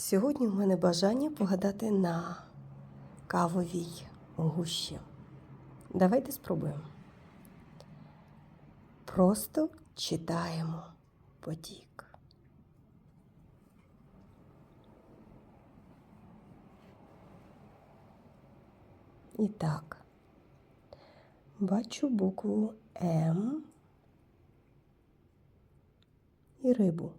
Сьогодні у мене бажання погадати на кавовій гущі. Давайте спробуємо. Просто читаємо потік. І так, бачу букву М і рибу.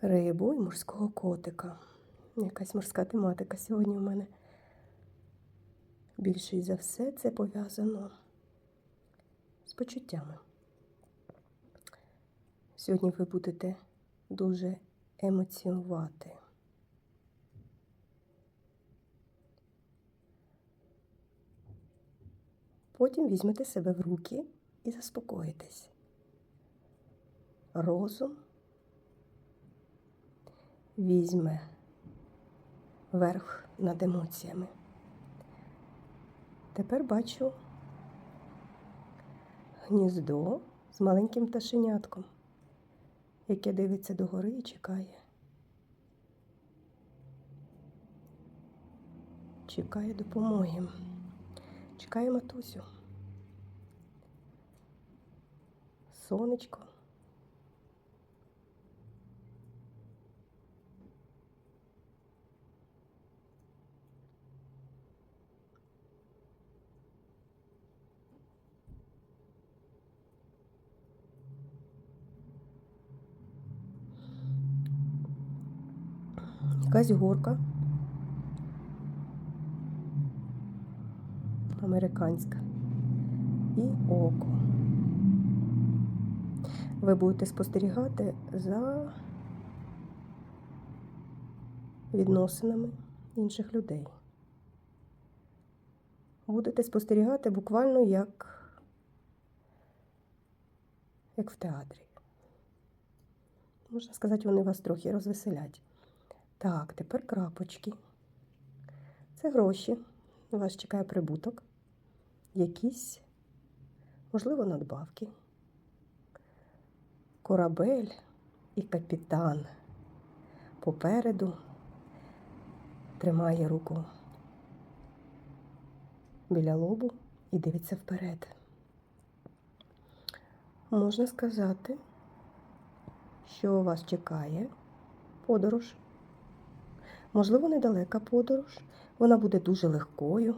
Рибу і морського котика. Якась морська тематика сьогодні у мене. Більше за все це пов'язано з почуттями. Сьогодні ви будете дуже емоціонувати. Потім візьмете себе в руки і заспокоїтесь. Розум візьме верх над емоціями. Тепер бачу гніздо з маленьким пташенятком, яке дивиться догори і чекає. Чекає допомоги. Чекає матусю. Сонечко. Якась горка. Американська. І око. Ви будете спостерігати за відносинами інших людей. Будете спостерігати буквально як, як в театрі. Можна сказати, вони вас трохи розвеселять. Так, тепер крапочки. Це гроші. Вас чекає прибуток. Якісь, можливо, надбавки. Корабель і капітан попереду тримає руку біля лобу і дивиться вперед. Можна сказати, що вас чекає подорож. Можливо, недалека подорож. Вона буде дуже легкою,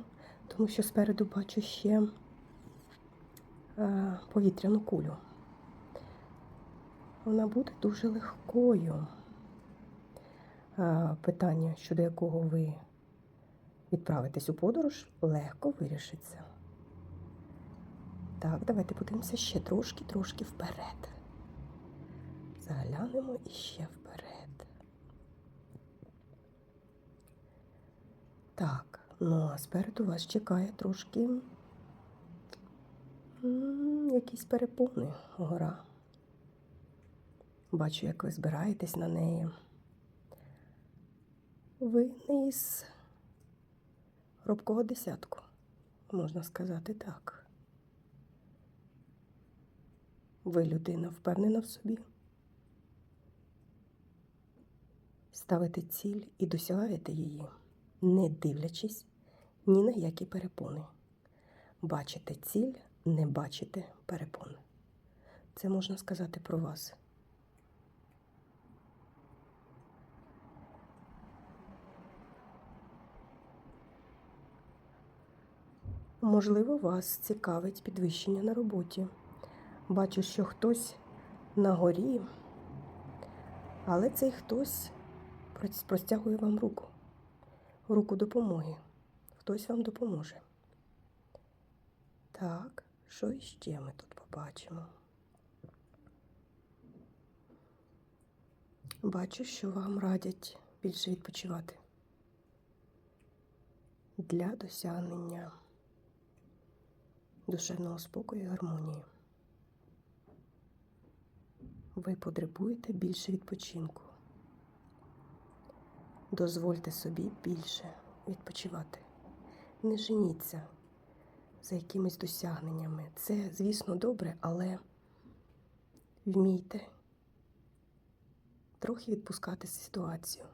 тому що спереду бачу ще е, повітряну кулю. Вона буде дуже легкою. Е, питання, щодо якого ви відправитесь у подорож, легко вирішиться. Так, давайте подивимося ще трошки, трошки вперед. Заглянемо іще вперед. Так, ну а спереду вас чекає трошки якісь перепони гора. Бачу, як ви збираєтесь на неї. Ви не із робкого десятку, можна сказати так. Ви людина впевнена в собі. Ставите ціль і досягаєте її не дивлячись ні на які перепони. Бачите ціль, не бачите перепон. Це можна сказати про вас. Можливо, вас цікавить підвищення на роботі. Бачу, що хтось на горі, але цей хтось простягує вам руку руку допомоги. Хтось вам допоможе. Так, що іще ми тут побачимо? Бачу, що вам радять більше відпочивати для досягнення душевного спокою і гармонії. Ви потребуєте більше відпочинку. Дозвольте собі більше відпочивати. Не женіться за якимись досягненнями. Це, звісно, добре, але вмійте трохи відпускати ситуацію.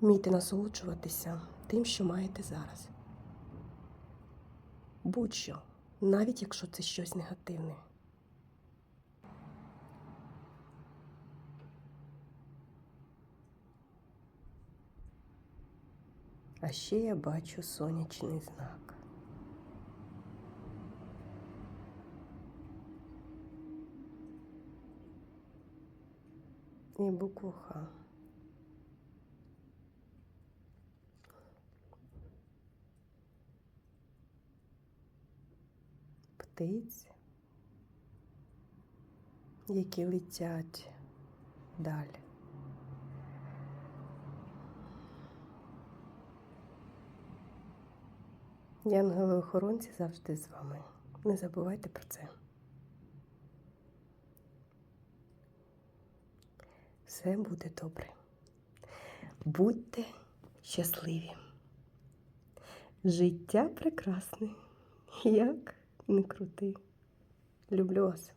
Вмійте насолоджуватися тим, що маєте зараз. Будь-що, навіть якщо це щось негативне. А ще я бачу сонячний знак. І букву Х. Птиць, які летять далі. Янголи-охоронці завжди з вами. Не забувайте про це. Все буде добре. Будьте щасливі. Життя прекрасне. Як не крути. Люблю вас.